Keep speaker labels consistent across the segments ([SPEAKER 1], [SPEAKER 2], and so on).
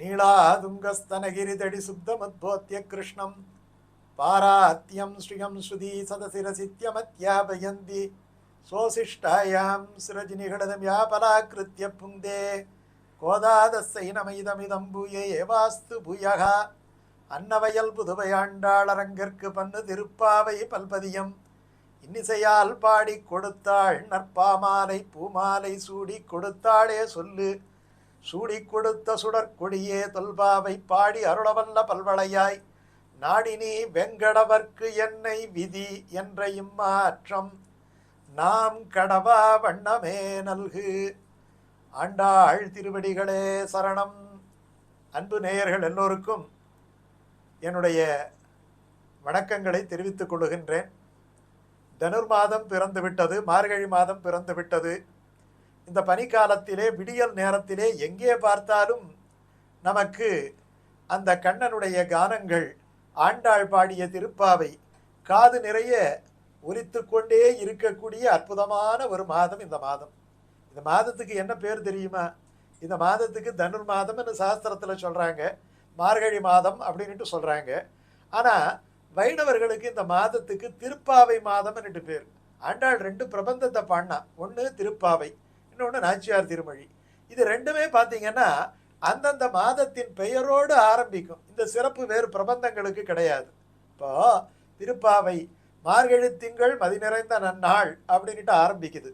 [SPEAKER 1] நீளாதுங்கஸ்தனகிரிதடி சுப்தமுத்போத்திய கிருஷ்ணம். பாராத்தியம் ஸ்ரீயம் ஸ்ருதி சதசிரசித்யமத்யாபயந்தி. சோசிஷ்டாயாம் சிரஜினிகடதம் யாபலாக்கிருத்திய புங்கே. கோதாதஸ்ஸை நமைதமிதம் பூய ஏவாஸ்து பூயகா. அன்னவயல் புதுவையாண்டாளரங்கற்கு பன்னு திருப்பாவை பல்பதியம். இன்னிசையால் பாடி கொடுத்தாள் நற்பாமாலை பூமாலை சூடி கொடுத்தாளே சொல்லு. சூடி கொடுத்த சுடற்கொடியே தொல்பாவை பாடி அருளவல்ல பல்வளையாய். நாடினி வெங்கடவர்க்கு என்னை விதி என்ற இம்மாற்றம் நாம் கடவா வண்ணமே நல்கு. ஆண்டாள் திருவடிகளே சரணம். அன்பு நேயர்கள் எல்லோருக்கும் என்னுடைய வணக்கங்களை தெரிவித்துக் கொள்கின்றேன் தனுர் மாதம் பிறந்துவிட்டது மார்கழி மாதம் பிறந்துவிட்டது. இந்த பனிக்காலத்திலே விடியல் நேரத்திலே எங்கே பார்த்தாலும் நமக்கு அந்த கண்ணனுடைய கானங்கள் ஆண்டாள் பாடிய திருப்பாவை காது நிறைய ஒலித்து கொண்டே இருக்கக்கூடிய அற்புதமான ஒரு மாதம் இந்த மாதம். இந்த மாதத்துக்கு என்ன பேர் தெரியுமா? இந்த மாதத்துக்கு தனுர் மாதம்னு சாஸ்திரத்தில் சொல்கிறாங்க மார்கழி மாதம் அப்படின்ட்டு சொல்கிறாங்க ஆனால் வைணவர்களுக்கு இந்த மாதத்துக்கு திருப்பாவை மாதம்னுட்டு பேர். ஆண்டாள் ரெண்டு பிரபந்தத்தை பாடினா. ஒன்று திருப்பாவை இன்னொன்று நாச்சியார் திருமொழி. இது ரெண்டுமே பார்த்தீங்கன்னா அந்தந்த மாதத்தின் பெயரோடு ஆரம்பிக்கும். இந்த சிறப்பு வேறு பிரபந்தங்களுக்கு கிடையாது. இப்போ திருப்பாவை மார்கழி திங்கள் மதி நிறைந்த நன்னாள் அப்படின்ட்டு ஆரம்பிக்குது.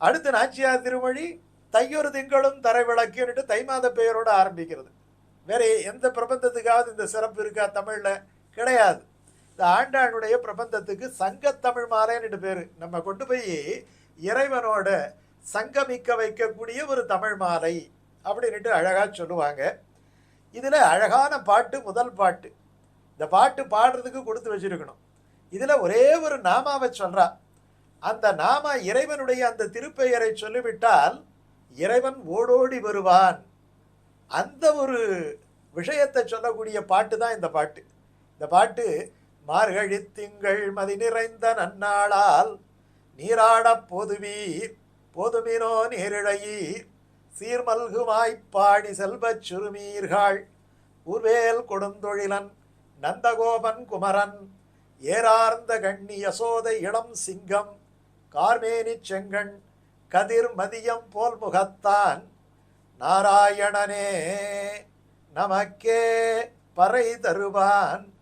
[SPEAKER 1] அடுத்து நாச்சியார் திருமொழி தையொரு திங்களும் தரை விளக்குன்னுட்டு தை மாத பெயரோடு ஆரம்பிக்கிறது. வேற எந்த பிரபந்தத்துக்காவது இந்த சிறப்பு இருக்கா? தமிழ்ல கிடையாது. இந்த ஆண்டாளுடைய பிரபந்தத்துக்கு சங்கத்தமிழ் மாறேன்னுட்டு பேர். நம்ம கொண்டு போய் இறைவனோட சங்கமிக்க வைக்கக்கூடிய ஒரு தமிழ் மாலை அப்படின்ட்டு அழகாக சொல்லுவாங்க. இதில் அழகான பாட்டு முதல் பாட்டு. இந்த பாட்டு பாடுறதுக்கு கொடுத்து வச்சிருக்கணும். இதில் ஒரே ஒரு நாமாவை சொல்கிறா அந்த நாம இறைவனுடைய அந்த திருப்பெயரை சொல்லிவிட்டால் இறைவன் ஓடோடி வருவான். அந்த ஒரு விஷயத்தை சொல்லக்கூடிய பாட்டு தான் இந்த பாட்டு. இந்த பாட்டு மார்கழி திங்கள் மதி நிறைந்த நன்னாளால் நீராடப் பொதுவீர் பொதுமினோ நீரிழையீர் சீர்மல்குமாய்ப்பாடி செல்வச் சுருமீர்கள். ஊர்வேல் கொடுந்தொழிலன் நந்தகோபன் குமரன் ஏரார்ந்த கண்ணி யசோதை இளம் சிங்கம் கார்மேனிச் செங்கண் கதிர் மதியம் போல் முகத்தான். நாராயணனே நமக்கே பறை தருவான்.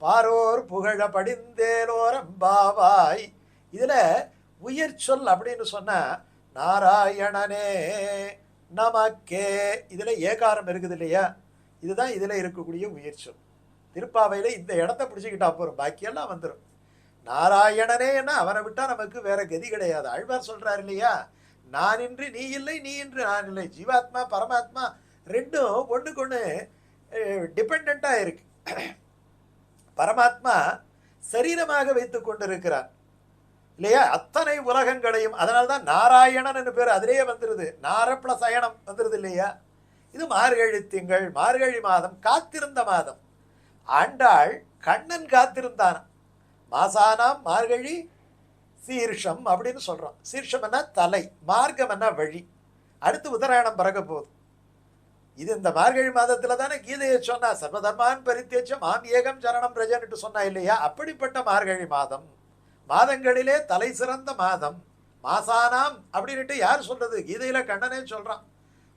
[SPEAKER 1] பாரோர் புகழ படிந்தேலோரம்பாவாய் இதில் உயிர் சொல் அப்படின்னு சொன்னால் நாராயணனே நமக்கே. இதில் ஏகாரம் இருக்குது இல்லையா? இதுதான் இதில் இருக்கக்கூடிய உயிர் சொல். திருப்பாவையில் இந்த இடத்த பிடிச்சிக்கிட்டா போகிறோம் பாக்கியெல்லாம் வந்துடும் நாராயணனே என்ன? அவனை நமக்கு வேற கதி கிடையாது. ஆழ்வார் சொல்கிறார் இல்லையா? நான் இன்று நீ இல்லை நீ இன்று நான் இல்லை. ஜீவாத்மா பரமாத்மா ரெண்டும் ஒன்றுக்கு ஒன்று டிபெண்ட்டாக இருக்கு. பரமாத்மா சரீரமாக வைத்து கொண்டிருக்கிறார். இல்லையா? அத்தனை உலகங்களையும் அதனால்தான் நாராயணன் என்று பேர் அதிலேயே வந்துருது. நார பிளஸ் அயனம் வந்துருது இல்லையா? இது மார்கழி திங்கள் மார்கழி மாதம் காத்திருந்த மாதம். ஆண்டாள் கண்ணன் காத்திருந்தான். மாசானாம் மார்கழி சீர்ஷம் அப்படின்னு சொல்கிறோம் சீர்ஷம் என்ன? தலை. மார்க்கம் என்ன? வழி. அடுத்து உத்தராயணம் பிறக்க போகுது. இது இந்த மார்கழி மாதத்தில் தானே கீதையை சொன்னா சர்வதர்மான் பரித்தேச்சம் ஆம் ஏகம் சரணம் பிரஜன்ட்டு சொன்னா இல்லையா? அப்படிப்பட்ட மார்கழி மாதம். மாதங்களிலே தலை சிறந்த மாதம். மாசானாம் அப்படின்ட்டு யார் சொல்றது? கீதையில கண்ணனே சொல்றான்.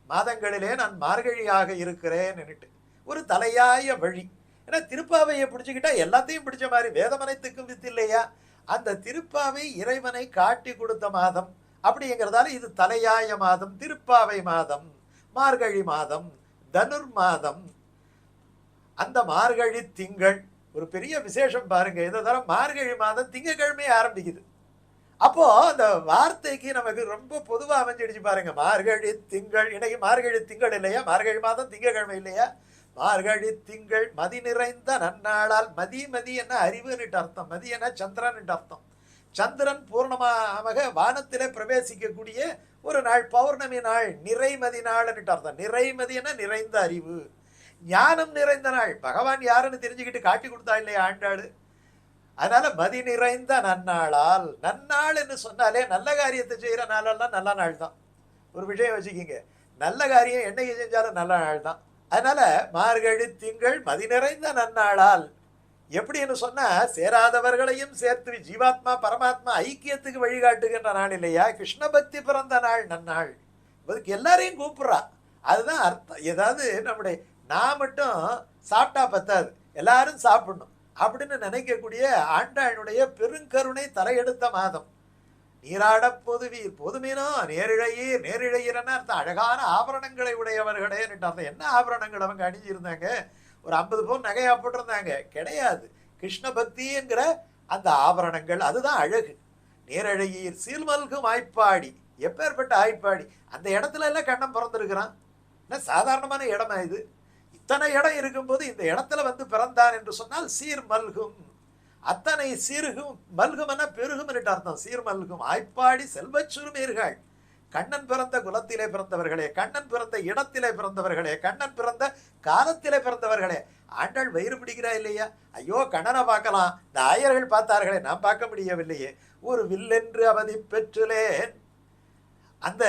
[SPEAKER 1] மாதங்களிலே நான் மார்கழியாக இருக்கிறேன்னுட்டு ஒரு தலையாய வழி. ஏன்னா திருப்பாவையை பிடிச்சுக்கிட்டா எல்லாத்தையும் பிடிச்ச மாதிரி வேதமனைத்துக்கும் வித்து இல்லையா? அந்த திருப்பாவை இறைவனை காட்டி கொடுத்த மாதம். அப்படிங்கிறதால இது தலையாய மாதம் திருப்பாவை மாதம் மார்கழி மாதம் தனுர் மாதம். அந்த மார்கழி திங்கள் ஒரு பெரிய விசேஷம் பாருங்க. இந்த தரம் மார்கழி மாதம் திங்கக்கிழமையே ஆரம்பிக்குது. அப்போ அந்த வார்த்தைக்கு நமக்கு ரொம்ப பொதுவாக அமைஞ்சிடுச்சு பாருங்க. மார்கழி திங்கள் இன்னைக்கு மார்கழி திங்கள் இல்லையா? மார்கழி மாதம் திங்கக்கிழமை இல்லையா? மார்கழி திங்கள் மதி நிறைந்த நன்னாளால் மதி மதி என்ன அறிவுன்னுட்டு அர்த்தம். மதி என்ன சந்திரன்ட்டு அர்த்தம். சந்திரன் பூர்ணமாக வானத்திலே பிரவேசிக்கக்கூடிய ஒரு நாள் பௌர்ணமி நாள். நிறைமதி நாள்ன்னுட்டு அர்த்தம். நிறைமதி என்ன? நிறைந்த அறிவு. ஞானம் நிறைந்த நாள். பகவான் யாருன்னு தெரிஞ்சுக்கிட்டு காட்டி கொடுத்தா இல்லையா ஆண்டாள்? அதனால மதி நிறைந்த நன்னாளால். நன்னாள்னு சொன்னாலே நல்ல காரியத்தை செய்கிற நாளெல்லாம் நல்ல நாள் தான் ஒரு விஷயம் வச்சுக்கிங்க நல்ல காரியம் என்னைக்கு செஞ்சாலும் நல்ல நாள் தான் அதனால மார்கழி திங்கள் மதி நிறைந்த நன்னாளால். எப்படின்னு சொன்னால் சேராதவர்களையும் சேர்த்து ஜீவாத்மா பரமாத்மா ஐக்கியத்துக்கு வழிகாட்டுகின்ற நாள் இல்லையா? கிருஷ்ண பக்தி பிறந்த நாள் நன்னாள். அதுக்கு எல்லாரையும் கூப்பிட்றா. அதுதான் அர்த்தம். ஏதாவது நம்முடைய நான் மட்டும் சாப்பிட்டா பத்தாது. எல்லாரும் சாப்பிடணும். அப்படின்னு நினைக்கக்கூடிய ஆண்டாளுடைய பெருங்கருணை தலையெடுத்த மாதம். நீராடப் பொதுவீர் பொதுமீனோ நேரிழையீர் நேரிழையீர்னா அர்த்தம்? அழகான ஆபரணங்களை உடையவர்களே அர்த்தம். என்ன ஆபரணங்கள் அவங்க அணிஞ்சிருந்தாங்க? ஒரு ஐம்பது பவுன் நகையா போட்டிருந்தாங்க. கிடையாது. கிருஷ்ண பக்திங்கிற அந்த ஆபரணங்கள் அதுதான் அழகு. நேரழகியர் சீல்மல்கும் ஆய்ப்பாடி. எப்பேற்பட்ட ஆய்ப்பாடி? அந்த இடத்துல எல்லாம் கண்ணம் பிறந்திருக்கிறான். என்ன சாதாரணமான இடமா இது? இத்தனை இடம் இருக்கும்போது இந்த இடத்துல வந்து பிறந்தான் என்று சொன்னால் சீர் மல்கும். அத்தனை சீர்கும் மல்குமன பெருகும் என்று அர்த்தம். சீர் மல்கும். ஆய்ப்பாடி செல்வச் சுருமீர்கள். கண்ணன் பிறந்த குலத்திலே பிறந்தவர்களே கண்ணன் பிறந்த இடத்திலே பிறந்தவர்களே கண்ணன் பிறந்த காலத்திலே பிறந்தவர்களே. ஆண்டாள் வயிறு பிடிக்கிறா இல்லையா? ஐயோ கண்ணனை பார்க்கலாம். இந்த ஆயர்கள் பார்த்தார்களே நான் பார்க்க முடியவில்லையே. ஒரு வில்லென்று அவதி பெற்றுலேன். அந்த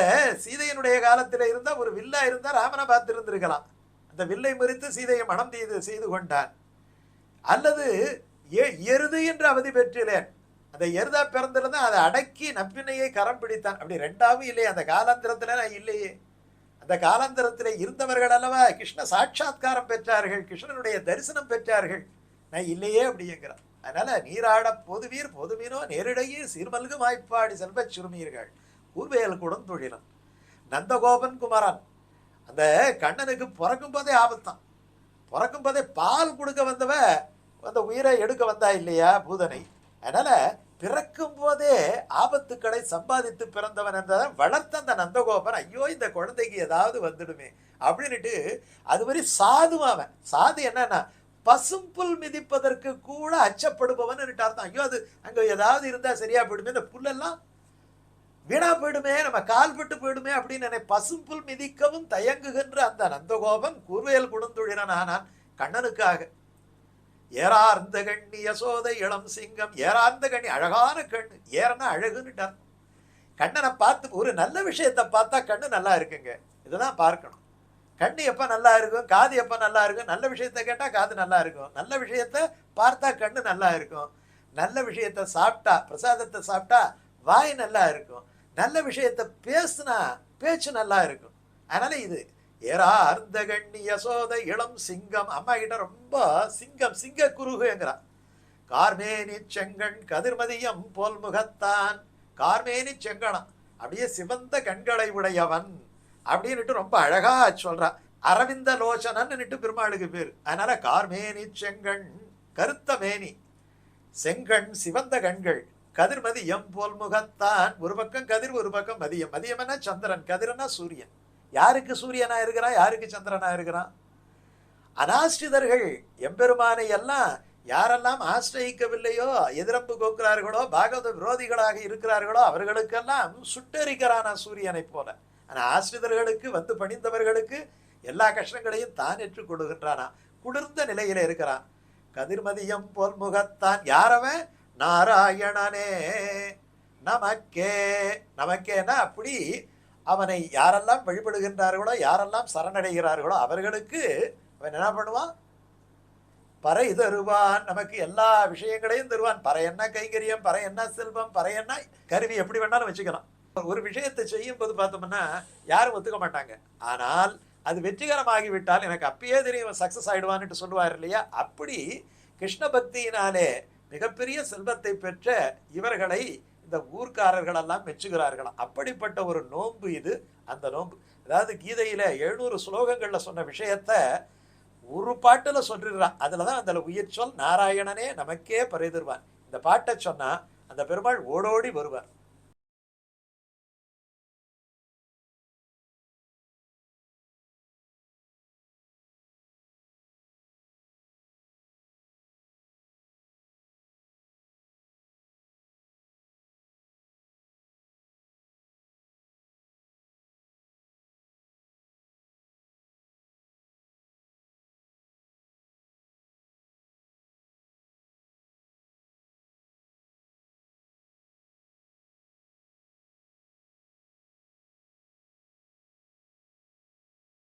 [SPEAKER 1] சீதையினுடைய காலத்தில் இருந்தா ஒரு வில்லா இருந்தால் ராமனை பார்த்துருந்துருக்கலாம். அந்த வில்லை முறித்து சீதையை மனம் செய்து செய்து கொண்டான். அல்லது எருது என்று அவதி பெற்றிலேன். அந்த எருதா பிறந்திருந்தா அதை அடக்கி நப்பினையை கரம் பிடித்தான். அப்படி ரெண்டாவும் இல்லையே அந்த காலாந்திரத்தில் நான் இல்லையே. அந்த காலாந்திரத்தில் இருந்தவர்கள் அல்லவா கிருஷ்ண சாட்சாத்காரம் பெற்றார்கள் கிருஷ்ணனுடைய தரிசனம் பெற்றார்கள். நான் இல்லையே அப்படிங்கிறான் அதனால நீராட பொதுவீர் பொதுவீனோ நேரிடையே சீர்மல்கு வாய்ப்பாடி செல்வச் சிறுமீர்கள். கூர்வேல் கூடம் தொழிலன் நந்தகோபன் குமரன் அந்த கண்ணனுக்கு பிறக்கும் போதே ஆபத்தான். பிறக்கும் போதே பால் கொடுக்க வந்தவ அந்த உயிரை எடுக்க வந்தா இல்லையா பூதனை? அதனால பிறக்கும் போதே ஆபத்துக்களை சம்பாதித்து பிறந்தவன் என்ற வளர்த்த அந்த நந்தகோபன் ஐயோ இந்த குழந்தைக்கு ஏதாவது வந்துடுமே அப்படின்னுட்டு அது மாதிரி சாதுவாவன் சாது என்னன்னா பசும்புல் மிதிப்பதற்கு கூட அச்சப்படுபவன் அர்த்தம் ஐயோ அது அங்கே ஏதாவது இருந்தால் சரியா போயிடுமே. இந்த புல்லெல்லாம் வீணா போயிடுமே நம்ம கால்பட்டு போயிடுமே அப்படின்னு என்னை பசும்புல் மிதிக்கவும் தயங்குகின்ற அந்த நந்தகோபன் கூர்வேல் குடுந்துழிரன் ஆனான் கண்ணனுக்காக ஏறார்ந்த கண்ணி யசோதை இளம் சிங்கம் ஏறார்ந்த கண்ணி அழகான கண்ணு ஏறனா அழகுன்னுட்டார் கண்ணனை பார்த்து ஒரு நல்ல விஷயத்தை பார்த்தா கண்ணு நல்லா இருக்குங்க. இதுதான் பார்க்கணும். கண்ணு எப்போ நல்லா இருக்கும் காது எப்போ நல்லா இருக்கும் நல்ல விஷயத்தை கேட்டால் காது நல்லா இருக்கும். நல்ல விஷயத்தை பார்த்தா கண்ணு நல்லா இருக்கும். நல்ல விஷயத்தை சாப்பிட்டா பிரசாதத்தை சாப்பிட்டா வாய் நல்லா இருக்கும். நல்ல விஷயத்தை பேசுனா பேச்சு நல்லா இருக்கும். அதனால இது ஏறார்ந்த கண்ணி யசோத இளம் சிங்கம் அம்மா கிட்ட ரொம்ப சிங்கம் சிங்க குருகுங்கிறா கார்மேனி செங்கண் கதிர்மதியம் போல் முகத்தான். கார்மேனி செங்கணம் அப்படியே சிவந்த கண்களை உடையவன் அப்படின்னுட்டு ரொம்ப அழகா சொல்றா அரவிந்த லோச்சனன்னுட்டு பெருமாளுக்கு பேர். அதனால கார்மேனி செங்கண் கருத்த மேனி செங்கண் சிவந்த கண்கள் கதிர்மதி எம் போல் முகத்தான். ஒரு பக்கம் கதிர் ஒரு பக்கம் மதியம். மதியம்னா சந்திரன். கதிரனா சூரியன். யாருக்கு சூரியனா இருக்கிறான் யாருக்கு சந்திரனா இருக்கிறான் அனாஷ்டிதர்கள் எம்பெருமானை எல்லாம் யாரெல்லாம் ஆசிரயிக்கவில்லையோ எதிரம்பு கோக்குறார்களோ பாகவத விரோதிகளாக இருக்கிறார்களோ அவர்களுக்கெல்லாம் சுட்டரிக்கிறானா சூரியனை போல. ஆனா ஆசிரிதர்களுக்கு வந்து பணிந்தவர்களுக்கு எல்லா கஷ்டங்களையும் தான் ஏற்றுக் கொடுக்கின்றானா குளிர்ந்த நிலையில இருக்கிறான். கதிர்மதியம் போல் முகத்தான். யாரவன் நாராயணனே நமக்கே. நமக்கேனா அப்படி அவனை யாரெல்லாம் வழிபடுகின்றார்களோ யாரெல்லாம் சரணடைகிறார்களோ அவர்களுக்கு அவன் என்ன பண்ணுவான்? பறை தருவான். நமக்கு எல்லா விஷயங்களையும் தருவான். பறை என்ன கைங்கரியம்? பறை என்ன செல்வம்? பறை என்ன கருவி? எப்படி வேணாலும் வச்சுக்கலாம். ஒரு விஷயத்தை செய்யும் போது பார்த்தோம்னா யாரும் ஒத்துக்க மாட்டாங்க. ஆனால் அது வெற்றிகரமாகிவிட்டால் எனக்கு அப்பயே தெரியும் சக்சஸ் ஆயிடுவான்னுட்டு சொல்லுவார் இல்லையா? அப்படி கிருஷ்ண பக்தியினாலே மிகப்பெரிய செல்வத்தை பெற்ற இவர்களை இந்த ஊர்க்காரர்கள் எல்லாம் மெச்சுகிறார்களாம் அப்படிப்பட்ட ஒரு நோன்பு இது. அந்த நோன்பு அதாவது கீதையில எழுநூறு ஸ்லோகங்கள்ல சொன்ன விஷயத்த ஒரு பாட்டுல சொல்லிடுறான் அதுலதான் அந்த உயிர் சொல் நாராயணனே நமக்கே பரிதிருவான் இந்த பாட்டை சொன்னா அந்த பெருமாள் ஓடோடி வருவார்.